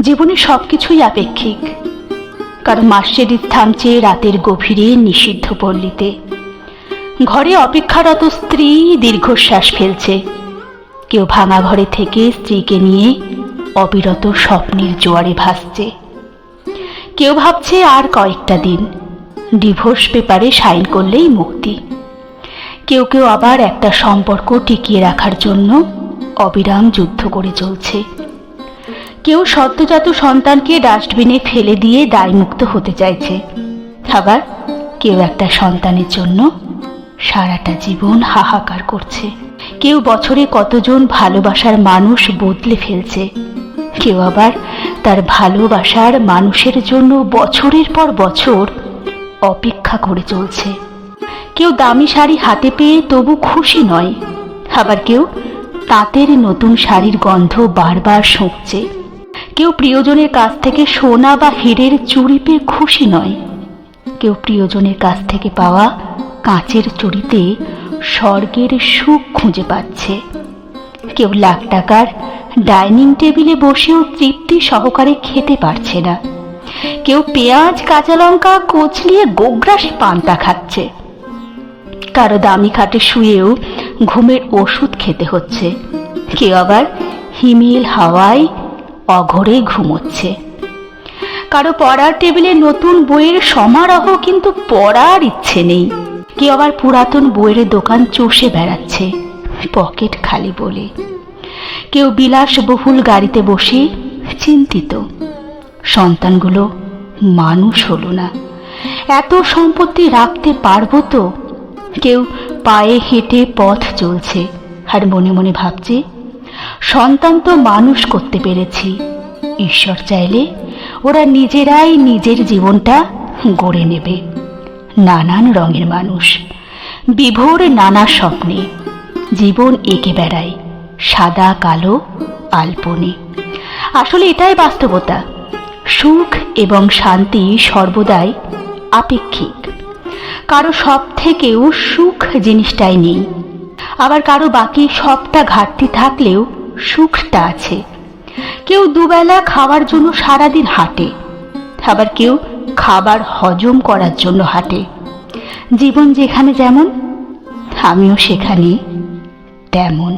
জীবনে সবকিছুই আপেক্ষিক, কারণ মার্সিডিস থামছে রাতের গভীরে নিষিদ্ধ পল্লীতে। ঘরে অপেক্ষারত স্ত্রী দীর্ঘশ্বাস ফেলছে। কেউ ভাঙা ঘরে থেকে স্ত্রীকে নিয়ে অবিরত স্বপ্নের জোয়ারে ভাসছে। কেউ ভাবছে আর কয়েকটা দিন, ডিভোর্স পেপারে সাইন করলেই মুক্তি। কেউ কেউ আবার একটা সম্পর্ক টিকিয়ে রাখার জন্য অবিরাম যুদ্ধ করে চলছে। কেউ সদ্যজাত সন্তানকে ডাস্টবিনে ফেলে দিয়ে দায়মুক্ত হতে চাইছে। আবার কেউ একটা সন্তানের জন্য সারাটা জীবন হাহাকার করছে। কেউ বছরে কতজন ভালোবাসার মানুষ বদলে ফেলছে। কেউ আবার তার ভালোবাসার মানুষের জন্য বছরের পর বছর অপেক্ষা করে চলছে। কেউ দামি শাড়ি হাতে পেয়ে তবু খুশি নয়। আবার কেউ তাঁতের নতুন শাড়ির গন্ধ বারবার শুঁকছে কেউ প্রিয়জনের কাছ থেকে সোনা বা হীরের চুড়ি পেয়ে খুশি নয়। কেউ প্রিয়জনের কাছ থেকে পাওয়া কাঁচের চুড়িতে স্বর্গের সুখ খুঁজে পাচ্ছে। কেউ লাখ টাকার ডাইনিং টেবিলে বসেও তৃপ্তি সহকারে খেতে পারছে না। কেউ পেঁয়াজ, কাঁচা লঙ্কা কচলিয়ে গোগ্রাসে পান্তা খাচ্ছে। কারও দামি খাটে শুয়েও ঘুমের ওষুধ খেতে হচ্ছে। কেউ আবার হিমেল হাওয়ায় অঘরে ঘুমোচ্ছে। কারও পড়ার টেবিলে নতুন বইয়ের সমারোহ কিন্তু পড়ার ইচ্ছে নেই। কেউ আবার পুরাতন বইয়ের দোকান চষে বেড়াচ্ছে, পকেট খালি বলে। কেউ বিলাসবহুল গাড়িতে বসে চিন্তিত। সন্তানগুলো মানুষ হলো না। এত সম্পত্তি রাখতে পারব তো? কেউ পায়ে হেঁটে পথ চলছে, আর মনে মনে ভাবছে, সন্তান তো মানুষ করতে পেরেছি। ঈশ্বর চাইলে ওরা নিজেরাই নিজের জীবনটা গড়ে নেবে। নানান রঙের মানুষ, বিভোর নানা স্বপ্নে, জীবন এঁকে বেড়ায়, সাদা, কালো, আলপনে। আসলে এটাই বাস্তবতা। সুখ এবং শান্তি সর্বদাই আপেক্ষিক। কারও সব থেকেও সুখ জিনিসটাই নেই। আবার কারও বাকি সবটা ঘাটতি থাকলেও সুখটা আছে। কেউ দুবেলা খাওয়ার জন্য সারাদিন হাঁটে, আবার কেউ খাবার হজম করার জন্য হাঁটে। জীবন যেখানে যেমন, আমিও সেখানে তেমন।